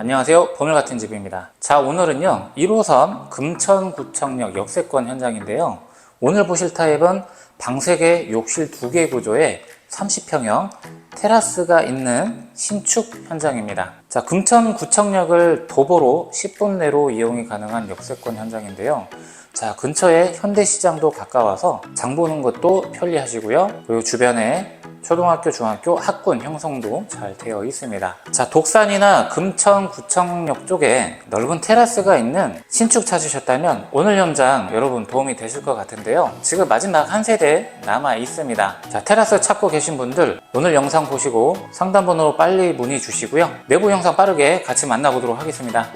안녕하세요. 보물 같은 집입니다. 자, 오늘은요, 1호선 금천구청역 역세권 현장인데요. 오늘 보실 타입은 방 3개, 욕실 2개 구조의 30평형 테라스가 있는 신축 현장입니다. 자, 금천구청역을 도보로 10분 내로 이용이 가능한 역세권 현장인데요. 자, 근처에 현대시장도 가까워서 장 보는 것도 편리하시고요. 그리고 주변에 초등학교, 중학교 학군 형성도 잘 되어 있습니다. 자, 독산이나 금천 구청역 쪽에 넓은 테라스가 있는 신축 찾으셨다면 오늘 현장 여러분 도움이 되실 것 같은데요. 지금 마지막 한 세대 남아 있습니다. 자, 테라스 찾고 계신 분들 오늘 영상 보시고 상담번호로 빨리 문의 주시고요. 내부 영상 빠르게 같이 만나보도록 하겠습니다.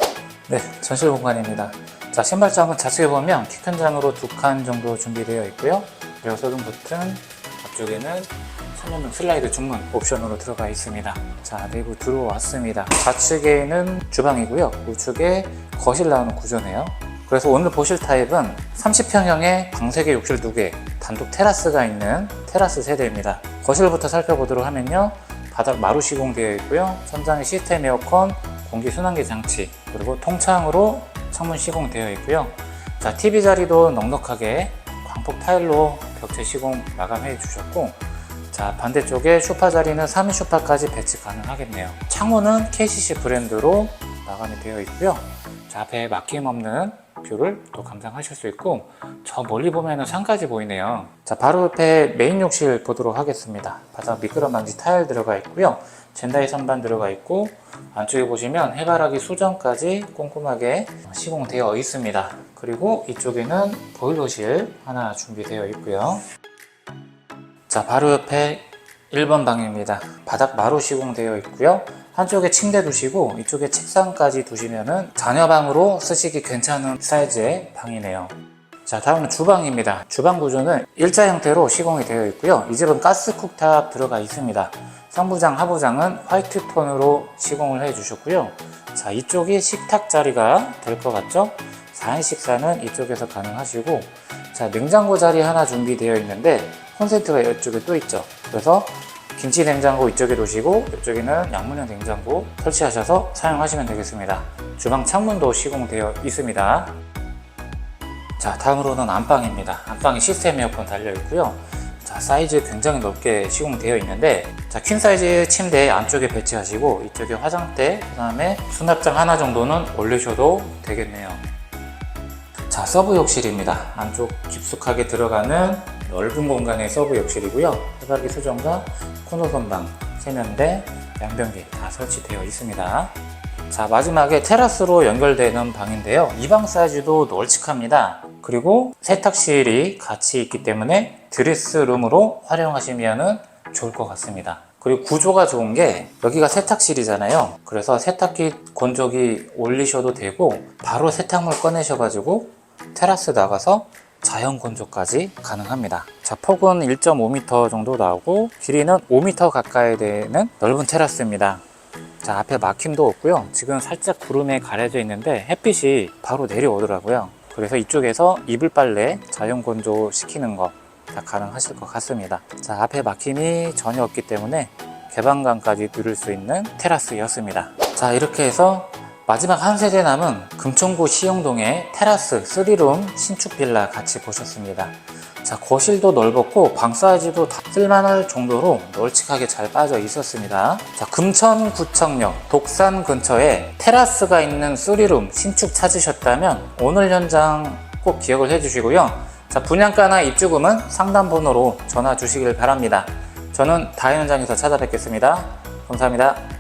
네, 전실 공간입니다. 자, 신발장은 자세히 보면 키 큰 장으로 두 칸 정도 준비되어 있고요. 그리고 소등 버튼, 앞쪽에는 선면등 슬라이드 중문 옵션으로 들어가 있습니다. 자, 내부 들어왔습니다. 좌측에는 주방이고요. 우측에 거실 나오는 구조네요. 그래서 오늘 보실 타입은 30평형의 방 3개, 욕실 2개, 단독 테라스가 있는 테라스 세대입니다. 거실부터 살펴보도록 하면요. 바닥 마루 시공되어 있고요. 천장에 시스템 에어컨, 공기 순환기 장치, 그리고 통창으로 창문 시공되어 있고요. 자, TV 자리도 넉넉하게 광폭 타일로 벽체 시공 마감해 주셨고, 자, 반대쪽에 쇼파 자리는 3인 쇼파까지 배치 가능하겠네요. 창문은 KCC 브랜드로 마감이 되어 있고요. 자, 앞에 막힘없는 뷰를 또 감상하실 수 있고, 저 멀리 보면은 산까지 보이네요. 자, 바로 옆에 메인 욕실 보도록 하겠습니다. 바닥 미끄럼 방지 타일 들어가 있고요. 젠다이 선반 들어가 있고, 안쪽에 보시면 해바라기 수전까지 꼼꼼하게 시공되어 있습니다. 그리고 이쪽에는 보일러실 하나 준비되어 있고요. 자, 바로 옆에 1번 방입니다. 바닥 마루 시공되어 있고요. 한쪽에 침대 두시고 이쪽에 책상까지 두시면은 자녀방으로 쓰시기 괜찮은 사이즈의 방이네요. 자, 다음은 주방입니다. 주방 구조는 일자 형태로 시공이 되어 있고요. 이 집은 가스 쿡탑 들어가 있습니다. 상부장, 하부장은 화이트 톤으로 시공을 해 주셨고요. 자, 이쪽이 식탁 자리가 될 것 같죠? 4인 식사는 이쪽에서 가능하시고, 자, 냉장고 자리 하나 준비되어 있는데, 콘센트가 이쪽에 또 있죠. 그래서 김치 냉장고 이쪽에 두시고, 이쪽에는 양문형 냉장고 설치하셔서 사용하시면 되겠습니다. 주방 창문도 시공되어 있습니다. 자, 다음으로는 안방입니다. 안방에 시스템 에어컨 달려 있고요. 자, 사이즈 굉장히 넓게 시공되어 있는데, 자, 퀸 사이즈 침대 안쪽에 배치하시고, 이쪽에 화장대, 그 다음에 수납장 하나 정도는 올리셔도 되겠네요. 자, 서브 욕실입니다. 안쪽 깊숙하게 들어가는 넓은 공간의 서브 욕실이고요. 해바라기 수정과 코너 선방, 세면대, 양변기 다 설치되어 있습니다. 자, 마지막에 테라스로 연결되는 방인데요. 이 방 사이즈도 널찍합니다. 그리고 세탁실이 같이 있기 때문에 드레스룸으로 활용하시면 좋을 것 같습니다. 그리고 구조가 좋은 게 여기가 세탁실이잖아요. 그래서 세탁기 건조기 올리셔도 되고 바로 세탁물 꺼내셔가지고 테라스 나가서 자연 건조까지 가능합니다. 자, 폭은 1.5m 정도 나오고 길이는 5m 가까이 되는 넓은 테라스입니다. 자, 앞에 막힘도 없고요. 지금 살짝 구름에 가려져 있는데 햇빛이 바로 내려오더라고요. 그래서 이쪽에서 이불 빨래 자연 건조 시키는 거 다 가능하실 것 같습니다. 자, 앞에 막힘이 전혀 없기 때문에 개방감까지 누릴 수 있는 테라스였습니다. 자, 이렇게 해서 마지막 한 세대 남은 금천구 시영동의 테라스 3룸 신축 빌라 같이 보셨습니다. 자, 거실도 넓었고 방 사이즈도 다 쓸만할 정도로 널찍하게 잘 빠져 있었습니다. 자, 금천구청역 독산 근처에 테라스가 있는 3룸 신축 찾으셨다면 오늘 현장 꼭 기억을 해주시고요. 자, 분양가나 입주금은 상담 번호로 전화 주시길 바랍니다. 저는 다음 현장에서 찾아뵙겠습니다. 감사합니다.